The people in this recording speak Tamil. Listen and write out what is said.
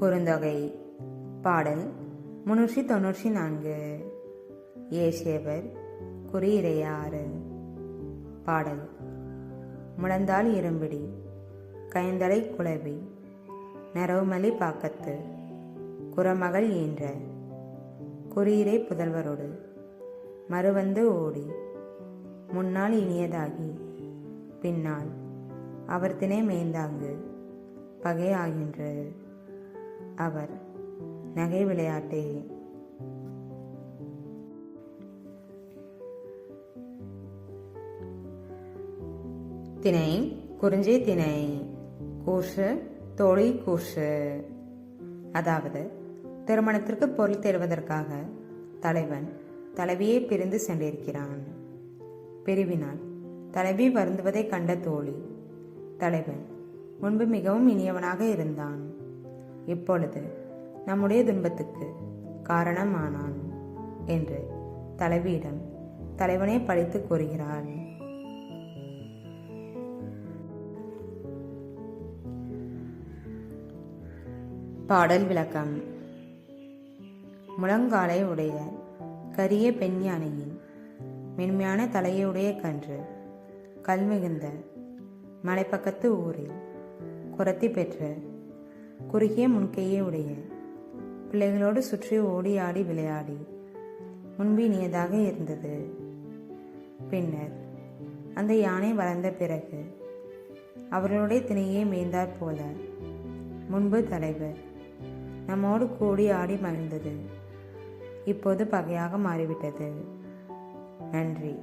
குறுந்தொகை பாடல் முன்னூற்றி தொன்னூற்றி நான்கு. ஏசேவர் குறியிறையாறு பாடல் முழந்தால் இரும்பிடி கைந்தலை குழவி நரவுமலி பாக்கத்து குறமகள் ஈன்ற. குறியிரை புதல்வரோடு மறுவந்து ஓடி முன்னால் இனியதாகி பின்னால் அவர் தினை மேய்ந்தாங்கு. பகை அவர் நகை விளையாட்டே. திணை குறிஞ்சி திணை கூசு தோழி கூசு அதாவது திருமணத்திற்கு பொருள் தேடுவதற்காக தலைவன் தலைவியை பிரிந்து சென்றிருக்கிறான். பிரிவினால் தலைவி வருந்துவதைக் கண்ட தோழி தலைவன். முன்பு மிகவும் இனியவனாக இருந்தான். இப்பொழுது நம்முடைய துன்பத்துக்கு காரணமானான் என்று தலைவியிடம் தலைவனை பழித்து கூறுகிறாள். பாடல் விளக்கம். முழங்காலை உடைய கரிய பெண் யானையின் மென்மையான தலையுடைய கன்று கல்மிகுந்த மலைப்பக்கத்து ஊரில் குரத்தி பெற்ற குறுகிய முன்கையை உடைய பிள்ளைகளோடு சுற்றி ஓடி ஆடி விளையாடி முன்பு இனியதாக இருந்தது. பின்னர் அந்த யானை வளர்ந்த பிறகு அவர்களுடைய திணையே மேய்ந்தாற் போல முன்பு தலைவர் நம்மோடு கூடி ஆடி மகிழ்ந்தது. இப்போது பகையாக மாறிவிட்டது. நன்றி.